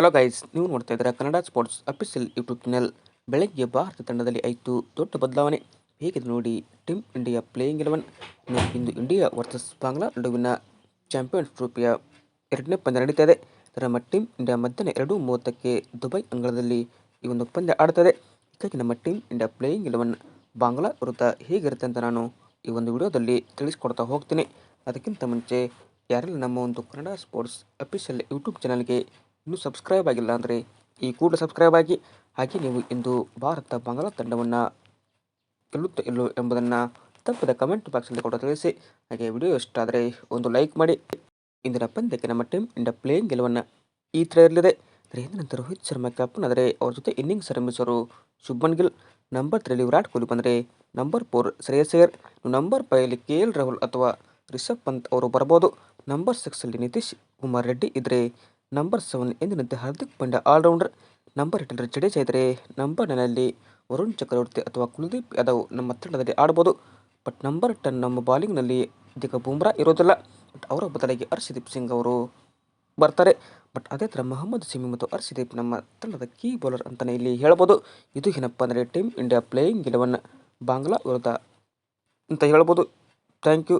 Hello guys ನೀವು ನೋಡ್ತಾ ಇದ್ದೀರಾ Kannada sports official YouTube channel ಬೆಳಗ್ಗೆ ಭಾರತ ತಂಡದಲ್ಲಿ ಆಯಿತು ದೊಡ್ಡ ಬದಲಾವಣೆ. ಹೇಗಿದೆ ನೋಡಿ ಟೀಮ್ ಇಂಡಿಯಾ ಪ್ಲೇಯಿಂಗ್ ಎಲೆವನ್ ಇಂದು ಇಂಡಿಯಾ ವರ್ಸಸ್ ಬಾಂಗ್ಲಾ ನಡುವಿನ ಚಾಂಪಿಯನ್ಸ್ ಟ್ರೋಫಿಯ ಎರಡನೇ ಪಂದ್ಯ ನಡೀತಾ ಇದೆ. ನಮ್ಮ ಟೀಮ್ ಇಂಡಿಯಾ ಮಧ್ಯಾಹ್ನ ಎರಡು ಮೂವತ್ತಕ್ಕೆ ದುಬೈ ಅಂಗಳದಲ್ಲಿ ಈ ಒಂದು ಪಂದ್ಯ ಆಡ್ತದೆ. ಹೀಗಾಗಿ ನಮ್ಮ team India playing eleven Bangla ವಿರುದ್ಧ ಹೇಗಿರುತ್ತೆ ಅಂತ ನಾನು ಈ ಒಂದು ವಿಡಿಯೋದಲ್ಲಿ ತಿಳಿಸ್ಕೊಡ್ತಾ ಹೋಗ್ತೀನಿ. ಅದಕ್ಕಿಂತ ಮುಂಚೆ, ಯಾರೆಲ್ಲ ನಮ್ಮ ಒಂದು ಕನ್ನಡ ಸ್ಪೋರ್ಟ್ಸ್ ಅಫಿಷಿಯಲ್ ಯೂಟ್ಯೂಬ್ ಚಾನಲ್ಗೆ ಇನ್ನೂ ಸಬ್ಸ್ಕ್ರೈಬ್ ಆಗಿಲ್ಲ ಅಂದರೆ ಈ ಕೂಡ ಸಬ್ಸ್ಕ್ರೈಬ್ ಆಗಿ, ಹಾಗೆ ನೀವು ಇಂದು ಭಾರತ ಬಾಂಗ್ಲಾ ತಂಡವನ್ನು ಗೆಲ್ಲುತ್ತೋ ಇಲ್ಲೋ ಎಂಬುದನ್ನು ತಪ್ಪದ ಕಮೆಂಟ್ ಬಾಕ್ಸಲ್ಲಿ ಕೂಡ ತಿಳಿಸಿ. ಹಾಗೆ ವಿಡಿಯೋ ಇಷ್ಟ ಆದರೆ ಒಂದು ಲೈಕ್ ಮಾಡಿ. ಇಂದಿನ ಪಂದ್ಯಕ್ಕೆ ನಮ್ಮ ಟೀಮ್ ಇಂಡ ಪ್ಲೇಯಿಂಗ್ ಗೆಲುವನ್ನು ಈ ಥರ ಇರಲಿದೆ. ನಂತರ ರೋಹಿತ್ ಶರ್ಮಾ ಕ್ಯಾಪ್ಟನ್ ಆದರೆ ಅವರ ಜೊತೆ ಇನ್ನಿಂಗ್ಸ್ ಆರಂಭಿಸೋರು ಶುಭನ್ ಗಿಲ್. ನಂಬರ್ ತ್ರೀಲಿ ವಿರಾಟ್ ಕೊಹ್ಲಿ ಬಂದರೆ ನಂಬರ್ ಫೋರ್ ಶ್ರೇಯಸ್ ನಂಬರ್ ಫೈವಲ್ಲಿ ಕೆ ಎಲ್ ರಾಹುಲ್ ಅಥವಾ ರಿಷಬ್ ಪಂತ್ ಅವರು ಬರ್ಬೋದು ನಂಬರ್ ಸಿಕ್ಸಲ್ಲಿ ನಿತೀಶ್ ಕುಮಾರ್ ರೆಡ್ಡಿ ಇದ್ದರೆ ನಂಬರ್ ಸೆವೆನ್ ಎಂದಿನಂತೆ ಹಾರ್ದಿಕ್ ಪಾಂಡ್ಯ ಆಲ್ರೌಂಡರ್ ನಂಬರ್ ಎಂಟರ ಜಡೇಜಾ ಇದ್ದರೆ ನಂಬರ್ ನೈನಲ್ಲಿ ವರುಣ್ ಚಕ್ರವರ್ತಿ ಅಥವಾ ಕುಲದೀಪ್ ಯಾದವ್ ನಮ್ಮ ತಂಡದಲ್ಲಿ ಆಡ್ಬೋದು. ಬಟ್ ನಂಬರ್ ಟೆನ್ ನಮ್ಮ ಬಾಲಿಂಗ್ನಲ್ಲಿ ಇದೀಗ ಬೂಮ್ರಾ ಇರೋದಿಲ್ಲ. ಬಟ್ ಅವರ ಬದಲಾಗಿ ಹರ್ಷದೀಪ್ ಸಿಂಗ್ ಅವರು ಬರ್ತಾರೆ. ಬಟ್ ಅದೇ ಥರ ಮೊಹಮ್ಮದ್ ಸಿಮಿ ಮತ್ತು ಹರ್ಷದೀಪ್ ನಮ್ಮ ತಂಡದ ಕೀ ಬೌಲರ್ ಅಂತಲೇ ಇಲ್ಲಿ ಹೇಳ್ಬೋದು. ಇದು ಏನಪ್ಪ ಅಂದರೆ team India playing eleven Bangla ವಿರುದ್ಧ ಅಂತ ಹೇಳ್ಬೋದು. Thank you